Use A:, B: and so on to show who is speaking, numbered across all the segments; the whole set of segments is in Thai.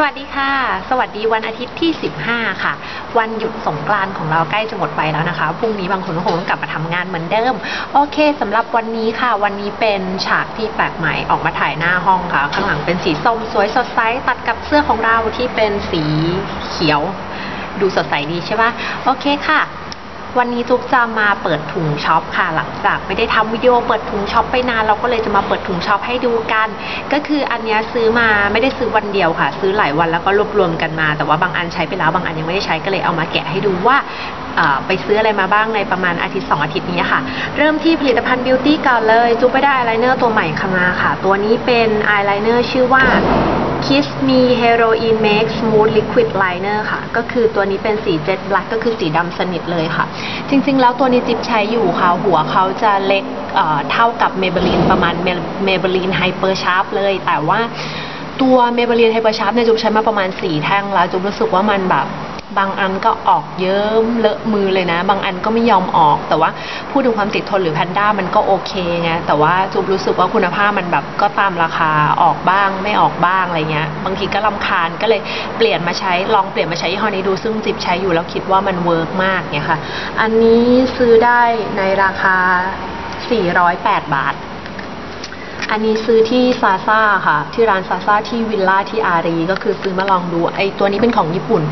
A: สวัสดีค่ะ สวัสดีวันอาทิตย์ที่ 15 ค่ะ วันหยุดสงกรานต์ของเราใกล้จะหมดไปแล้วนะคะ พรุ่งนี้บางคนก็คงต้องกลับมาทำงานเหมือนเดิม โอเคสำหรับวันนี้ค่ะ วันนี้เป็นฉากที่แปลกใหม่ออกมาถ่ายหน้าห้องค่ะ ข้างหลังเป็นสีส้มสวยสดใสตัดกับเสื้อของเราที่เป็นสีเขียว ดูสดใสดีใช่ปะโอเคค่ะ วันนี้ทุกจะมาเปิดถุงช็อปค่ะหลังจากไม่ได้ทำวิดีโอเปิดถุงช็อปไปนานเราก็เลยจะมาเปิดถุงช็อปให้ดูกัน ก็คืออันนี้ซื้อมาไม่ได้ซื้อวันเดียวค่ะ ซื้อหลายวันแล้วก็รวบรวมกันมา แต่ว่าบางอันใช้ไปแล้วบางอันยังไม่ได้ใช้ก็เลยเอามาแกะให้ดูว่าไปซื้ออะไรมาบ้างในประมาณอาทิตย์สองอาทิตย์นี้ค่ะ เริ่มที่ผลิตภัณฑ์บิวตี้ก่อนเลย จุ๊บไปได้อายไลเนอร์ตัวใหม่เข้ามาค่ะ ตัวนี้เป็นอายไลเนอร์ชื่อว่า Kiss Me Heroin Make Smooth Liquid Liner ค่ะ ก็คือตัวนี้เป็นสีเจ็ t แบล็กก็คือสีดำสนิทเลยค่ะ จริงๆ แล้วตัวนี้จิ๊บใช้อยู่ค่ะ หัวเขาจะเล็กเเท่ากับ Maybelline ประมาณ Maybelline Hyper Sharp เลย แต่ว่าตัว Maybelline Hyper Sharp เนี่ยจุ๊บใช้มาประมาณ 4 แท่งแล้ว จุ๊บรู้สึกว่ามันแบบ บางอันก็ออกเยิ้มเลอะมือเลยนะ บางอันก็ไม่ยอมออก แต่ว่าพูดถึงความติดทนหรือแพนด้ามันก็โอเคไงแต่ว่าจุบรู้สึกว่าคุณภาพมันแบบก็ตามราคาออกบ้างไม่ออกบ้างอะไรเงี้ย บางทีก็ลำคาญก็เลยเปลี่ยนมาใช้ลองเปลี่ยนมาใช้ยี่ห้อนี้ดูซึ่งจิบใช้อยู่แล้วคิดว่ามันเวิร์กมากเนี่ยค่ะ อันนี้ซื้อได้ในราคา 408 บาท อันนี้ซื้อที่ซาซ่าค่ะ ที่ร้านซาซ่าที่วิลล่าที่อารี ก็คือซื้อมาลองดู ไอตัวนี้เป็นของญี่ปุ่น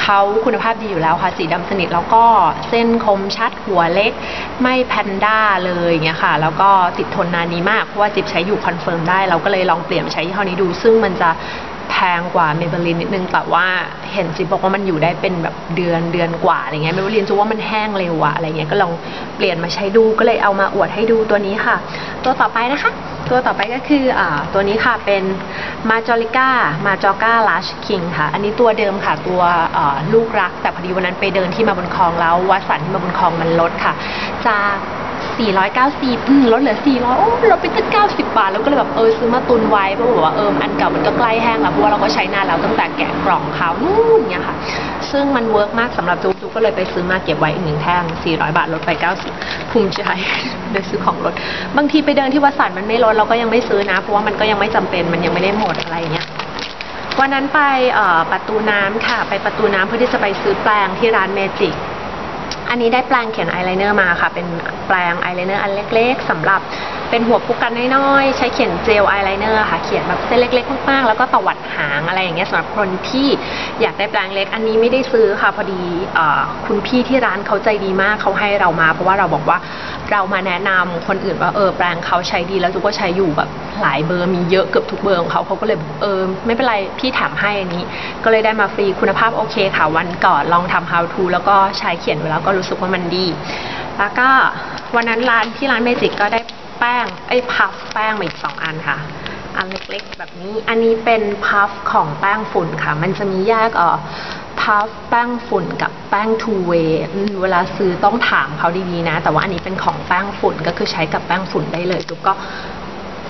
A: เขาคุณภาพดีอยู่แล้วค่ะ สีดำสนิทแล้วก็เส้นคมชัดหัวเล็ก ไม่แพนด้าเลยอย่างเงี้ยค่ะ แล้วก็ติดทนนานนี้มาก เพราะว่าจิบใช้อยู่คอนเฟิร์มได้ เราก็เลยลองเปลี่ยนมาใช้ยี่ห้อนี้ดู ซึ่งมันจะแพงกว่าเมเบลินนิดนึง แต่ว่าเห็นจิบบอกว่ามันอยู่ได้เป็นแบบเดือนเดือนกว่าอะไรเงี้ยเมเบลินจูว่ามันแห้งเร็วอะอะไรเงี้ยก็ลองเปลี่ยนมาใช้ดูก็เลยเอามาอวดให้ดูตัวนี้ค่ะ ตัวต่อไปนะคะ ตัวต่อไปก็คืออตัวนี้ค่ะเป็นมาจอริก้ามาจอก้าลัชคิงค่ะ อันนี้ตัวเดิมค่ะตัวลูกรัก แต่พอดีวันนั้นไปเดินที่มาบนคลองแล้ววัดสันที่มาบนคลองมันลดค่ะ จาก 490อืมลดเหลือ400โอ้ลดไปตั้ง90 บาท แล้วก็เลยแบบเออซื้อมาตุนไว้เพราะบอกว่าเอออันเก่ามันก็ใกล้แห้งแล้วเพราะว่าเราก็ใช้นานแล้วตั้งแต่แกะกล่องเขานู่นเนี่ยค่ะ ซึ่งมันเวิร์กมากสำหรับจุ๊กจุ๊กก็เลยไปซื้อมาเก็บไว้อีกหนึ่งแท่ง400 บาทลดไป 90 ภูมิใจได้ซื้อของลดบางทีไปเดินที่วัดสันมันไม่ลดเราก็ยังไม่ซื้อนะ เพราะว่ามันก็ยังไม่จำเป็นมันยังไม่ได้หมดอะไรเงี้ยวันนั้นไปประตูน้ำค่ะ ไปประตูน้ำเพื่อที่จะไปซื้อแปรงที่ร้านเมจิก อันนี้ได้แปลงเขียนอายไลเนอร์มาค่ะ เป็นแปลงอายไลเนอร์อันเล็กๆสำหรับเป็นหัวปุกกันน้อยๆ ใช้เขียนเจลอายไลเนอร์ค่ะ เขียนแบบเส้นเล็กๆมากๆ แล้วก็ตวัดหางอะไรอย่างเงี้ยสำหรับคนที่อยากได้แปลงเล็ก อันนี้ไม่ได้ซื้อค่ะ พอดีอคุณพี่ที่ร้านเขาใจดีมากเขาให้เรามา เพราะว่าเราบอกว่า เรามาแนะนำคนอื่นว่าเออแปรงเขาใช้ดีแล้วทุกก็ใช้อยู่แบบหลายเบอร์มีเยอะเกือบทุกเบอร์ของเขาเขาก็เลยบอกเออไม่เป็นไรพี่แถมให้อันนี้ ก็เลยได้มาฟรีคุณภาพโอเคค่ะวันก่อนลองทำ how to แล้วก็ใช้เขียนไว้แล้วก็รู้สึกว่ามันดี แล้วก็วันนั้นร้านที่ร้านเมจิกก็ได้แป้งไอ้พัฟแป้งมาอีกสองอันค่ะอันเล็กๆ แบบนี้ อันนี้เป็นพัฟของแป้งฝุ่นค่ะ มันจะมีแยกเอ่อ พัฟแป้งฝุ่นกับแป้งทูเวย์เวลาซื้อต้องถามเขาดีๆนะ แต่ว่าอันนี้เป็นของแป้งฝุ่นก็คือใช้กับแป้งฝุ่นได้เลยตุ๊กก็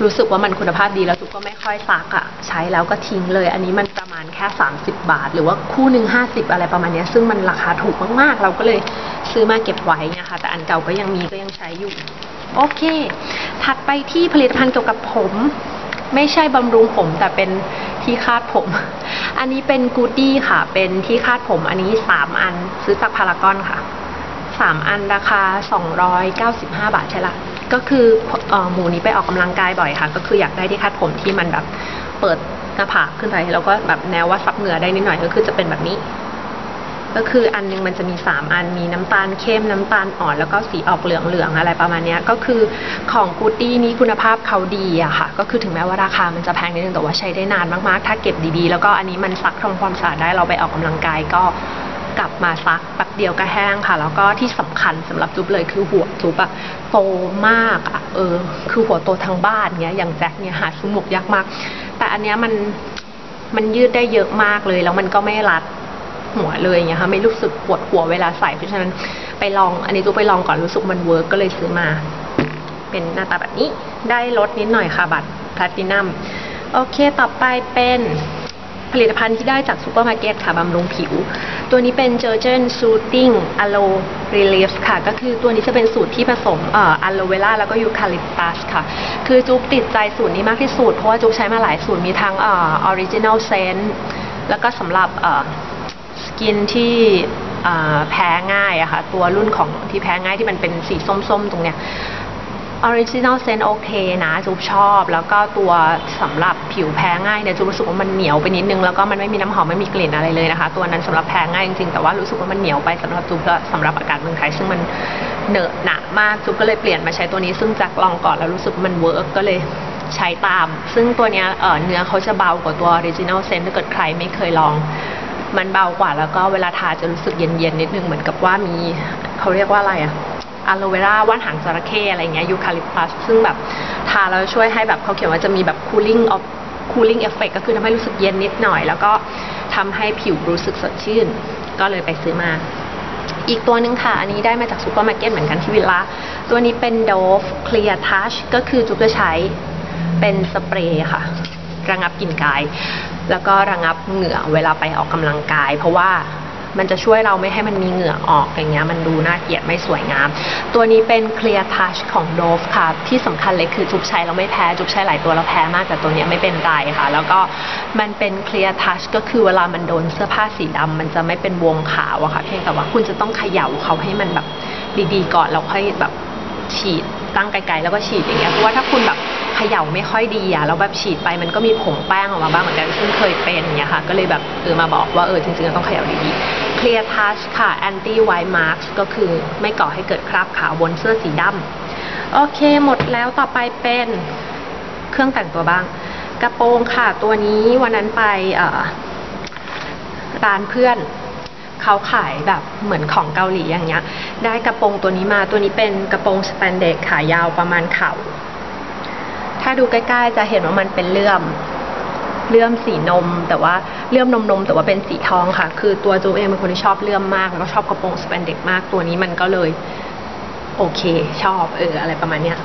A: รู้สึกว่ามันคุณภาพดีแล้วทุกก็ไม่ค่อยซักอะ่ะ ใช้แล้วก็ทิ้งเลย อันนี้มันประมาณแค่ 30 บาท หรือว่าคู่หนึ่ง50 อะไรประมาณนี้ซึ่งมันราคาถูกมากๆ เราก็เลยซื้อมาเก็บไว้นี่ยค่ะแต่อันเก่าก็ยังมีก็ยังใช้อยู่ โอเค ถัดไปที่ผลิตภัณฑ์เกี่ยวกับผม ไม่ใช่บำรุงผมแต่เป็น ที่คาดผม อันนี้เป็นกูดี้ค่ะ เป็นที่คาดผมอันนี้สามอันซื้อจากพารากอนค่ะสามอันราคาสองร้อยเก้าสิบห้าบาทใช่ละ ก็คืออหมูนี้ไปออกกำลังกายบ่อยค่ะ ก็คืออยากได้ที่คาดผมที่มันแบบเปิดหน้าผากขึ้นไปแล้วก็แบบแนวว่าซับเหงื่อได้นิดหน่อยก็คือจะเป็นแบบนี้ ก็คืออันหนึงมันจะมี 3 อันมีน้ำตาลเข้มน้ำตาลอ่อนแล้วก็สีออกเหลืองๆอะไรประมาณนี้ก็คือของกูตี้นี้คุณภาพเขาดีอะค่ะ ก็คือถึงแม้ว่าราคามันจะแพงนิดนึงแต่ว่าใช้ได้นานมากๆ ถ้าเก็บดีๆ แล้วก็อันนี้มันซักทำความสะอาดได้เราไปออกกำลังกายก็กลับมาซักแป๊บเดียวก็แห้งค่ะ แล้วก็ที่สำคัญสำหรับจุ๊บเลยคือหัวจุ๊บอะโตมากอะเออ คือหัวโตทางบ้านเนี้ยอย่างแจ็คเนี่ยหาซื้อหมวกยากมาก แต่อันเนี้ยมันมันยืดได้เยอะมากเลย แล้วมันก็ไม่รัด หัวเลยอย่างเงี้ยค่ะไม่รู้สึกปวดหัวเวลาใส่เพราะฉะนั้นไปลองอันนี้จุ๊บไปลองก่อนรู้สึกมันเวิร์กก็เลยซื้อมา เป็นหน้าตาแบบนี้ได้ลดนิดหน่อยค่ะบัตรแพลตินัมโอเคต่อไปเป็นผลิตภัณฑ์ที่ได้จากซูเปอร์มาร์เก็ตค่ะบำรุงผิว ตัวนี้เป็น j e r g e n Soothing Aloe Relief ค่ะ ก็คือตัวนี้จะเป็นสูตรที่ผสมเอ่ออะโลเวราแล้วก็ยูคาลิปตัสค่ะ คือจุ๊บติดใจสูตรนี้มากที่สุด เพราะว่าจุ๊บใช้มาหลายสูตรมีทั้งเอ่อ Original Scent แล้วก็สำหรับ กินที่แพ้ง่ายอะค่ะ ตัวรุ่นของที่แพ้ง่ายที่มันเป็นสีส้มๆ ตรงเนี้ย Original Scent โอเคนะจุ๊บชอบ แล้วก็ตัวสำหรับผิวแพ้ง่ายเนี่ยจุ๊บรู้สึกว่ามันเหนียวไปนิดนึง แล้วก็มันไม่มีน้ำหอมไม่มีกลิ่นอะไรเลยนะคะ ตัวนั้นสำหรับแพ้ง่ายจริงๆแต่ว่ารู้สึกว่ามันเหนียวไปสำหรับจุ๊บและสำหรับอากาศเมืองไทยซึ่งมันเหนอะหนะมากจุ๊บก็เลยเปลี่ยนมาใช้ตัวนี้ซึ่งจากลองก่อนแล้วรู้สึกมันเวิร์กก็เลยใช้ตาม ซึ่งตัวเนี้ยเเนื้อเขาจะเบากว่าตัว Original Scent ถ้าเกิดใครไม่เคยลอง มันเบากว่าแล้วก็เวลาทาจะรู้สึกเย็นๆนิดนึงเหมือนกับว่ามีเขาเรียกว่าอะไรอะอะโลเวราว่านหางจระเข้อะไรเงี้ยยูคาลิปตัสซึ่งแบบทาแล้วช่วยให้แบบเขาเขียนว่าจะมีแบบ cooling of cooling effect ก็คือทำให้รู้สึกเย็นนิดหน่อย แล้วก็ทำให้ผิวรู้สึกสดชื่น ก็เลยไปซื้อมา อีกตัวหนึ่งค่ะ อันนี้ได้มาจากซูเปอร์มาร์เก็ตเหมือนกันที่วิลล่าตัวนี้เป็น Dove Clear Touch ก็คือจุ๊บจะใช้เป็นสเปรย์ค่ะ ระงับกลิ่นกาย แล้วก็ระงับเหงื่อเวลาไปออกกำลังกาย เพราะว่ามันจะช่วยเราไม่ให้มันมีเหงื่อออกอย่างเงี้ยมันดูน่าเกลียดไม่สวยงาม ตัวนี้เป็น Clear Touch ของ Dove ค่ะ ที่สำคัญเลยคือจุบใช้เราไม่แพ้ จุบใช้หลายตัวแล้วแพ้มากแต่ตัวนี้ไม่เป็นไรค่ะ แล้วก็มันเป็น Clear Touch ก็คือเวลามันโดนเสื้อผ้าสีดำมันจะไม่เป็นวงขาวอะค่ะเพียงแต่ว่าคุณจะต้องเขย่าเขาให้มันแบบดีๆ ก่อนแล้วค่อยแบบฉีด ตั้งไกลๆแล้วก็ฉีดอย่างเงี้ยเพราะว่าถ้าคุณแบบเขย่าไม่ค่อยดีอะแล้วแบบฉีดไปมันก็มีผงแป้งออกมาบ้างเหมือนกันซึ่งเคยเป็นอย่างเงี้ยค่ะ ก็เลยแบบเออมาบอกว่าเออจริงๆเราต้องเขย่าดีๆ Clear Touch ค่ะ Anti White Marks ก็คือไม่ก่อให้เกิดคราบขาวบนเสื้อสีดำโอเคหมดแล้วต่อไปเป็นเครื่องแต่งตัวบ้าง กระโปรงค่ะ ตัวนี้วันนั้นไปร้านเพื่อน เขาขายแบบเหมือนของเกาหลีอย่างเงี้ย ได้กระโปรงตัวนี้มาตัวนี้เป็นกระโปรงสแปนเด็กขายาวประมาณเข่า ถ้าดูใกล้ๆจะเห็นว่ามันเป็นเลื่อมเลื่อมสีนม แต่ว่าเลื่อมนมนมแต่ว่าเป็นสีทองค่ะ คือตัวจูเองเป็นคนที่ชอบเลื่อมมากแล้วก็ชอบกระโปรงสแปนเด็กมากตัวนี้มันก็เลย โอเค ชอบเอออะไรประมาณเนี้ย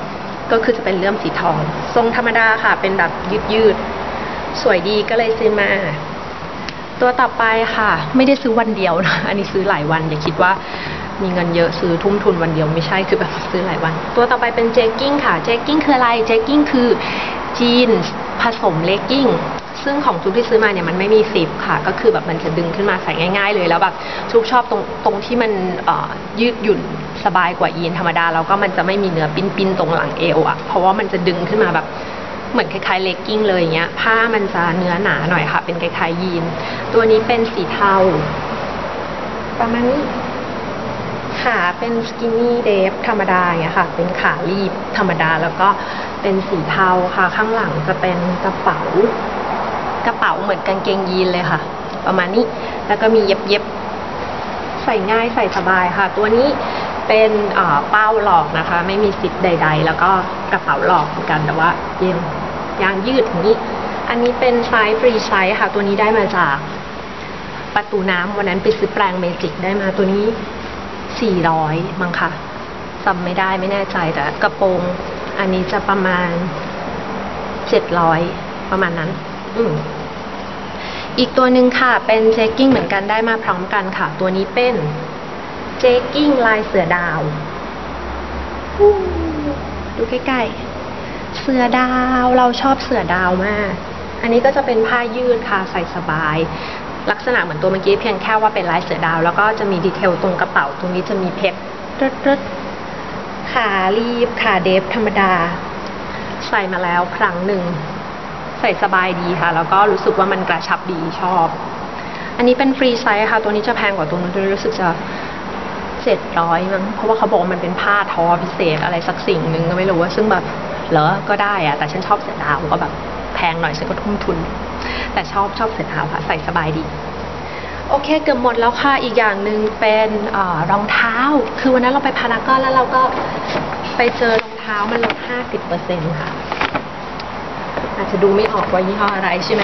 A: ก็คือจะเป็นเลื่อมสีทอง ทรงธรรมดาค่ะ เป็นแบบยืดๆสวยดีก็เลยซื้อมา ตัวต่อไปค่ะ ไม่ได้ซื้อวันเดียวนะอันนี้ซื้อหลายวันอย่าคิดว่ามีเงินเยอะซื้อทุ่มทุนวันเดียวไม่ใช่คือแบบซื้อหลายวัน ตัวต่อไปเป็นเจกกิ้งค่ะเจกกิ้งคืออะไรเจกกิ้งคือจีนผสมเลกกิ้งซึ่งของจุ๊บที่ซื้อมาเนี่ยมันไม่มีซิปค่ะ ก็คือแบบมันจะดึงขึ้นมาใส่ง่ายๆเลยแล้วแบบจุ๊บชอบตรงตรงที่มันยืดหยุ่นสบายกว่ายีนธรรมดาแล้วก็มันจะไม่มีเนื้อปิ้นๆตรงหลังเอวอะเพราะว่ามันจะดึงขึ้นมาแบบ เหมือนคล้ายๆเลกกิ้งเลยอย่างเงี้ย ผ้ามันจะเนื้อหนาหน่อยค่ะ เป็นคล้ายๆยีน ตัวนี้เป็นสีเทา ประมาณนี้ขาเป็นสกินนี่เดฟธรรมดาอย่างเงี้ยค่ะ เป็นขารีบธรรมดาแล้วก็เป็นสีเทาค่ะ ข้างหลังจะเป็นกระเป๋า กระเป๋าเหมือนกางเกงยีนเลยค่ะ ประมาณนี้ แล้วก็มีเย็บๆใส่ง่ายใส่สบายค่ะ ตัวนี้เป็นเป้าหลอกนะคะ ไม่มีซิปใด ๆ แล้วก็กระเป๋าหลอกเหมือนกันแต่ว่าเย็น ยางยืดอย่างนี้ อันนี้เป็นไซส์ฟรีไซส์ค่ะ ตัวนี้ได้มาจากประตูน้ำวันนั้นไปซื้อแปรงเมจิกได้มาตัวนี้ 400 มั้งค่ะจำไม่ได้ไม่แน่ใจแต่กระโปรง อันนี้จะประมาณ 700 ประมาณนั้น อืมอีกตัวหนึ่งค่ะ เป็นเจกกิ้งเหมือนกันได้มาพร้อมกันค่ะ ตัวนี้เป็นเจกกิ้งลายเสือดาว ดูใกล้ๆ สือดาว เราชอบเสือดาวมาก อันนี้ก็จะเป็นผ้ายืดค่ะใส่สบาย ลักษณะเหมือนตัวเมื่อกี้เพียงแค่ว่าเป็นลายเสือดาว แล้วก็จะมีดีเทลตรงกระเป๋าตรงนี้จะมีเพชรรึดๆขารีบขาเดฟธรรมดา ใส่มาแล้วครั้งหนึ่ง ใส่สบายดีค่ะ แล้วก็รู้สึกว่ามันกระชับดีชอบ อันนี้เป็นฟรีไซส์ค่ะ ตัวนี้จะแพงกว่าตัวนู้นรู้สึกจะเจ็ดร้อยมั้งเพราะว่าเขาบอกมันเป็นผ้าทอพิเศษอะไรสักสิ่งหนึ่งก็ไม่รู้ว่าซึ่งแบบ เหรอก็ได้อะแต่ฉันชอบเสือดาวก็แบบแพงหน่อยฉันก็ทุ่มทุน แต่ชอบชอบเสือดาวค่ะ ใส่สบายดี โอเคเกือบหมดแล้วค่ะ อีกอย่างหนึ่งเป็นอรองเท้า คือวันนั้นเราไปพารากอนแล้วเราก็ไปเจอรองเท้ามันลดห้าสิบเปอร์เซ็นค่ะ อาจจะดูไม่ออกว่ายี่ห้ออะไรใช่ไหม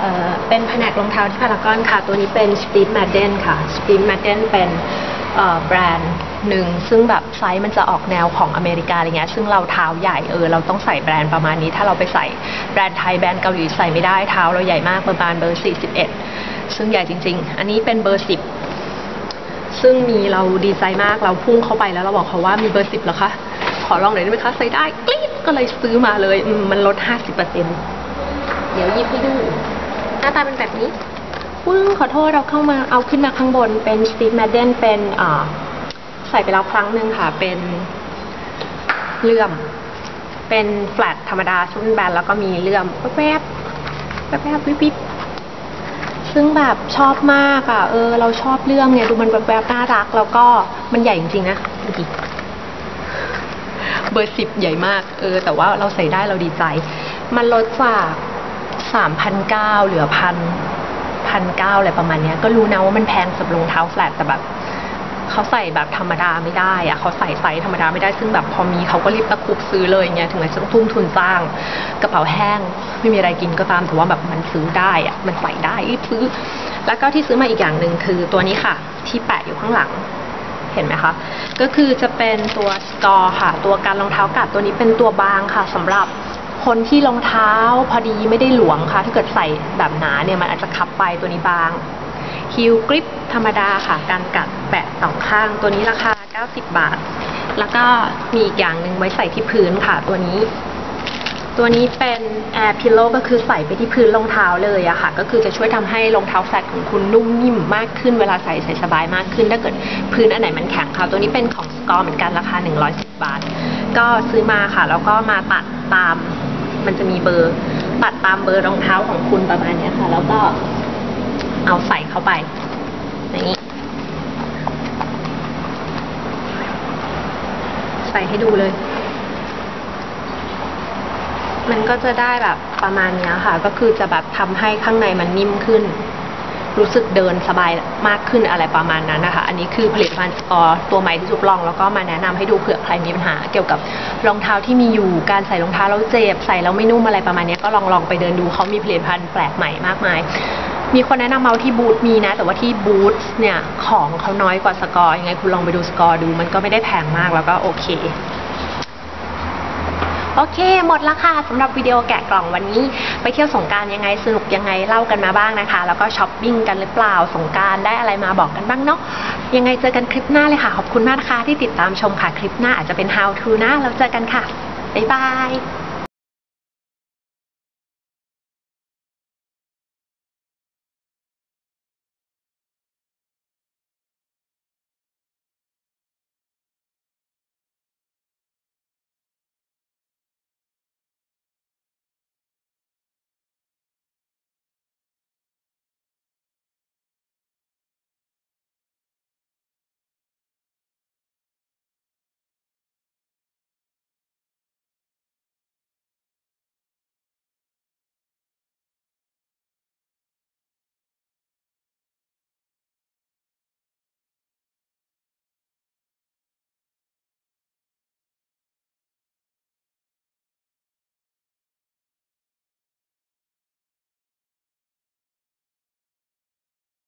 A: เอ่อเป็นแผนกรองเท้าที่พารากอนค่ะ ตัวนี้เป็น Steve Madden ค่ะ Steve Madden เป็น เอ่อแบรนด์หนึ่งซึ่งแบบไซส์มันจะออกแนวของอเมริกาอะไรเงี้ยซึ่งเราเท้าใหญ่เออเราต้องใส่แบรนด์ประมาณนี้ ถ้าเราไปใส่แบรนด์ไทยแบรนด์เกาหลีใส่ไม่ได้เท้าเราใหญ่มากประมาณเบอร์ 41 ซึ่งใหญ่จริง ๆ อันนี้เป็นเบอร์ 10 ซึ่งมีเราดีใจมากเราพุ่งเข้าไปแล้วเราบอกเขาว่ามีเบอร์ 10เหรอคะขอลองหน่อยได้ไหมคะใส่ได้กรี๊ดก็เลยซื้อมาเลยมันลด 50%เดี๋ยวหยิบให้ดูหน้าตาเป็นแบบนี้ ปึ้งขอโทษเราเข้ามาเอาขึ้นมาข้างบนเป็นสตีฟแมดเดนเป็นอ่าใส่ไปแล้วครั้งหนึ่งค่ะ เป็นเลื่อม เป็นแฟลตธรรมดาชุดแบนแล้วก็มีเลื่อมแวบๆแวบๆวิบวิบซึ่งแบบชอบมากอะ เออ เราชอบเลื่อมไงดูมันแวบๆน่ารัก แล้วก็มันใหญ่จริงๆนะดูดิเบอร์สิบใหญ่มาก เออ แต่ว่าเราใส่ได้เราดีใจ มันลดจากสามพันเก้าเหลือพัน พันเก้าอะไรประมาณเนี้ย ก็รู้นะว่ามันแพงสำหรับรองเท้าแฟลตแต่แบบเขาใส่แบบธรรมดาไม่ได้อะเขาใส่ไซส์ธรรมดาไม่ได้ซึ่งแบบพอมีเขาก็รีบตะครุบซื้อเลยเงี้ยถึงแม้จะต้องทุ่มทุนจ้าง กระเป๋าแห้งไม่มีอะไรกินก็ตามแต่ว่าแบบมันซื้อได้อะมันใส่ได้รีบซื้อ แล้วก็ที่ซื้อมาอีกอย่างหนึ่งคือตัวนี้ค่ะ ที่แปะอยู่ข้างหลังเห็นไหมคะ ก็คือจะเป็นตัวสกอร์ค่ะ ตัวการรองเท้ากัดตัวนี้เป็นตัวบางค่ะสำหรับ คนที่รองเท้าพอดีไม่ได้หลวมค่ะ ถ้าเกิดใส่แบบหนาเนี่ยมันอาจจะคับไปตัวนี้บางฮิลกริปธรรมดาค่ะการกัดแปะสองข้างตัวนี้ราคา 90 บาท แล้วก็มีอีกอย่างหนึ่งไว้ใส่ที่พื้นค่ะตัวนี้ ตัวนี้เป็น Air p i l l o ก็คือใส่ไปที่พื้นรองเท้าเลยอะค่ะ ก็คือจะช่วยทำให้รองเท้าแฟลตของคุณนุ่มนิ่มมากขึ้นเวลาใส่ใส่สบายมากขึ้น ถ้าเกิดพื้นอันไหนมันแข็งค่ะ ตัวนี้เป็นของสกอร์เหมือนกันราคา 110 บาท ก็ซื้อมาค่ะ แล้วก็มาตัดตาม มันจะมีเบอร์ปัดตามเบอร์รองเท้าของคุณประมาณเนี้ยค่ะ แล้วก็เอาใส่เข้าไปอย่างนี้ใส่ให้ดูเลย มันก็จะได้แบบประมาณเนี้ยค่ะ ก็คือจะแบบทำให้ข้างในมันนิ่มขึ้น รู้สึกเดินสบายมากขึ้นอะไรประมาณนั้นนะคะ อันนี้คือผลิตภัณฑ์สกอร์ตัวใหม่ที่จุกลอง แล้วก็มาแนะนำให้ดูเผื่อใครมีปัญหาเกี่ยวกับรองเท้าที่มีอยู่การใส่รองเท้าแล้วเจ็บใส่แล้วไม่นุ่มอะไรประมาณนี้ก็ลองลองไปเดินดูเขามีผลิตภัณฑ์แปลกใหม่มากมายมีคนแนะนำมาว่าที่บูธมีนะ แต่ว่าที่บูธเนี่ย ของเขาน้อยกว่าสกอร์ยังไงคุณลองไปดูสกอร์ดู มันก็ไม่ได้แพงมากแล้วก็โอเค โอเค หมดละค่ะสำหรับวิดีโอแกะกล่องวันนี้ ไปเที่ยวสงการยังไงสนุกยังไงเล่ากันมาบ้างนะคะ แล้วก็ช้อปปิ้งกันหรือเปล่าสงการได้อะไรมาบอกกันบ้างเนาะยังไงเจอกันคลิปหน้าเลยค่ะ ขอบคุณมากนะคะที่ติดตามชมค่ะคลิปหน้าอาจจะเป็น how to นะแล้วเจอกันค่ะบ๊ายบาย